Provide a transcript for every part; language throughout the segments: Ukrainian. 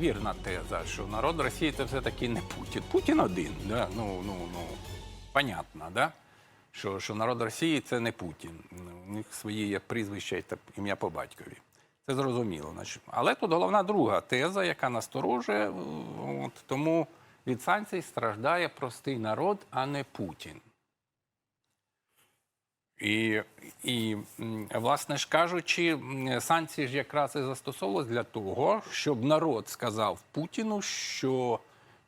вірна теза, що народ Росії це все-таки не Путін. Путін один. Да? Ну, ну, ну, понятно, да? що, що народ Росії це не Путін. У них свої є прізвища та ім'я по батькові. Це зрозуміло. Але тут головна друга теза, яка насторожує. От, тому від санкцій страждає простий народ, а не Путін. І, і власне ж кажучи, санкції ж якраз і застосовувалися для того, щоб народ сказав Путіну, що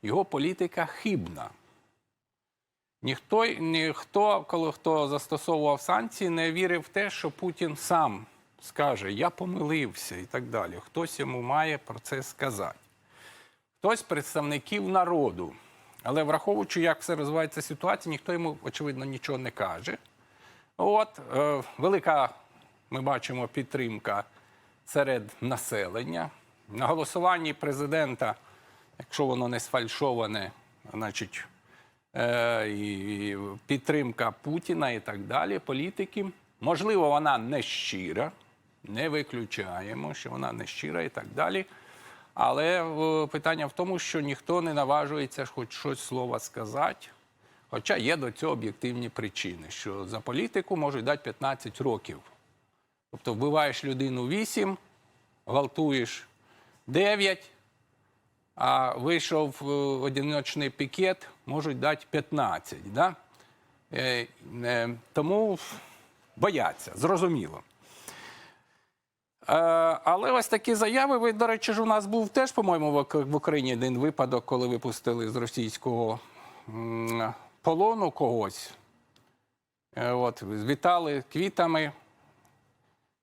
його політика хибна. Ніхто, ніхто, коли хто застосовував санкції, не вірив в те, що Путін сам скаже, я помилився і так далі. Хтось йому має про це сказати. Хтось представників народу. Але враховуючи, як все розвивається ситуація, ніхто йому, очевидно, нічого не каже. От е, велика, ми бачимо, підтримка серед населення. На голосуванні президента, якщо воно не сфальшоване, значить е, і підтримка Путіна і так далі, політики. Можливо, вона не щира, не виключаємо, що вона не щира і так далі. Але е, питання в тому, що ніхто не наважується хоч щось слова сказати. Хоча є до цього об'єктивні причини, що за політику можуть дати 15 років. Тобто вбиваєш людину 8, гвалтуєш 9, а вийшов е, одиночний пікет, можуть дати 15. Да? Е, е, тому бояться, зрозуміло. Але ось такі заяви. Ви, до речі, ж у нас був теж, по-моєму, в Україні один випадок, коли випустили з російського полону когось. Е, От, вітали квітами,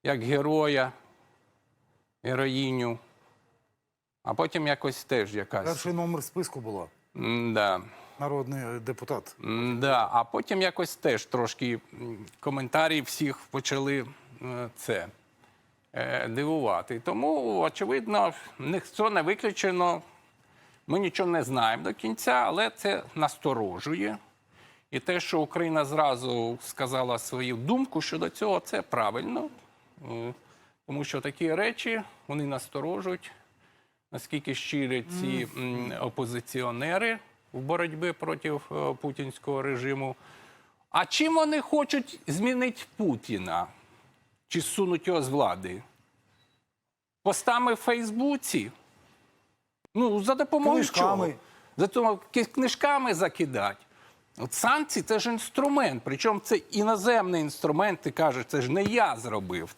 як героя, героїню. А потім якось теж якась. Перший номер списку було. Да. Народний депутат. Да, а потім якось теж трошки коментарі всіх почали е, це е, дивувати. Тому, очевидно, ніхто не виключено. Ми нічого не знаємо до кінця, але це насторожує. І те, що Україна зразу сказала свою думку щодо цього, це правильно. Е, Тому що такі речі вони насторожують, наскільки щирі ці опозиціонери в боротьбі проти е, путінського режиму. А чим вони хочуть змінити Путіна? Чи сунуть його з влади? Постами в Фейсбуці? Ну, за допомогою Книжками. чого? За книжками закидати. От санкції це ж інструмент, причому це іноземний інструмент, ти кажеш, це ж не я зробив.